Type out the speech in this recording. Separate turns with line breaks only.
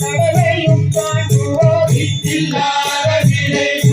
கடலையும் காட்டுவோம்
இல்லாத விலை